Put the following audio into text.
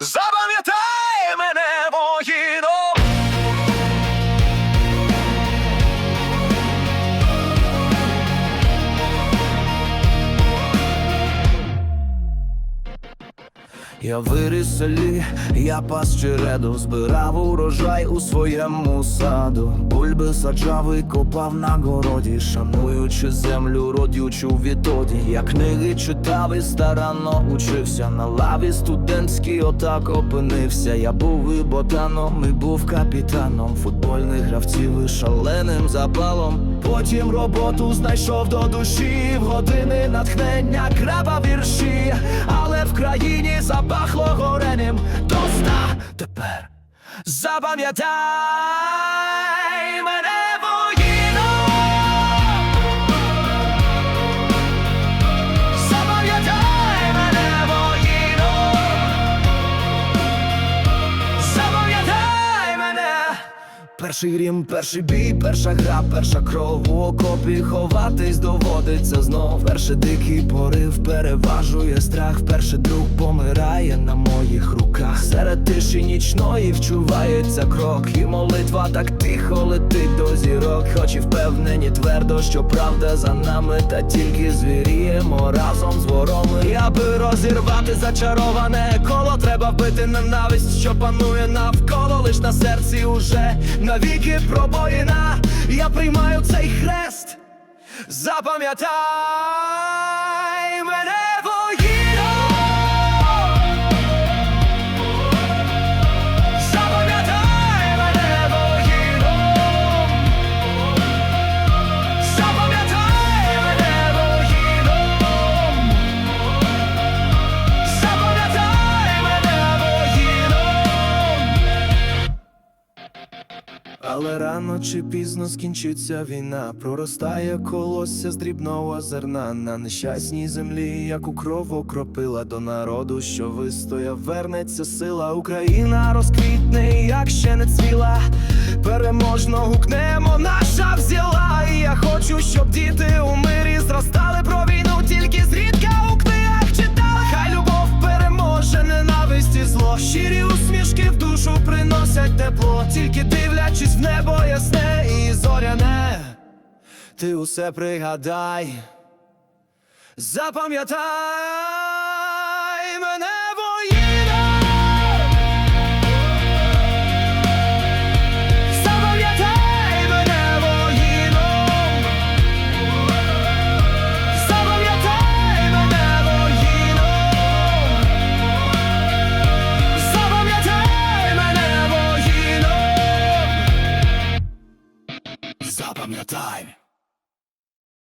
Запам'ятай мене Я виріс селі, я пас череду, збирав урожай у своєму саду. Бульби саджав і копав на городі, шануючи землю, родючу відтоді. Я книги читав і старанно учився. На лаві студентській отак опинився. Я був і ботаном, і був капітаном футбольних гравців і шаленим запалом. Потім роботу знайшов до душі, в години натхнення краба вірші, але в країні запахло гореним до сна тепер. Запам'ятай мене воїном. Перший грім, перший бій, перша гра, перша кров у окопі ховатись доводиться знов. Перший дикий порив переважує страх, перший друг помирає на моїх руках. Серед тиші нічної вчувається крок, і молитва так тихо летить до зірок. Хоч і впевнені твердо, що правда за нами, та тільки звіріємо разом з ворами. Аби розірвати зачароване коло, треба вбити ненависть, що панує навколо, лиш на серці уже навіки пробоїна. Я приймаю цей хрест. Запам'ятай Але рано чи пізно скінчиться війна, проростає колосся з дрібного зерна на нещасній землі, як у кров окропила до народу, що вистояв, вернеться сила. Україна розквітне, як ще не цвіла. Переможно гукнемо, наша взяла. І я хочу, щоб діти у мирі зростали тільки дивлячись в небо ясне і зоряне. Ти усе пригадай, запам'ятай мене воїном. Запам'ятай.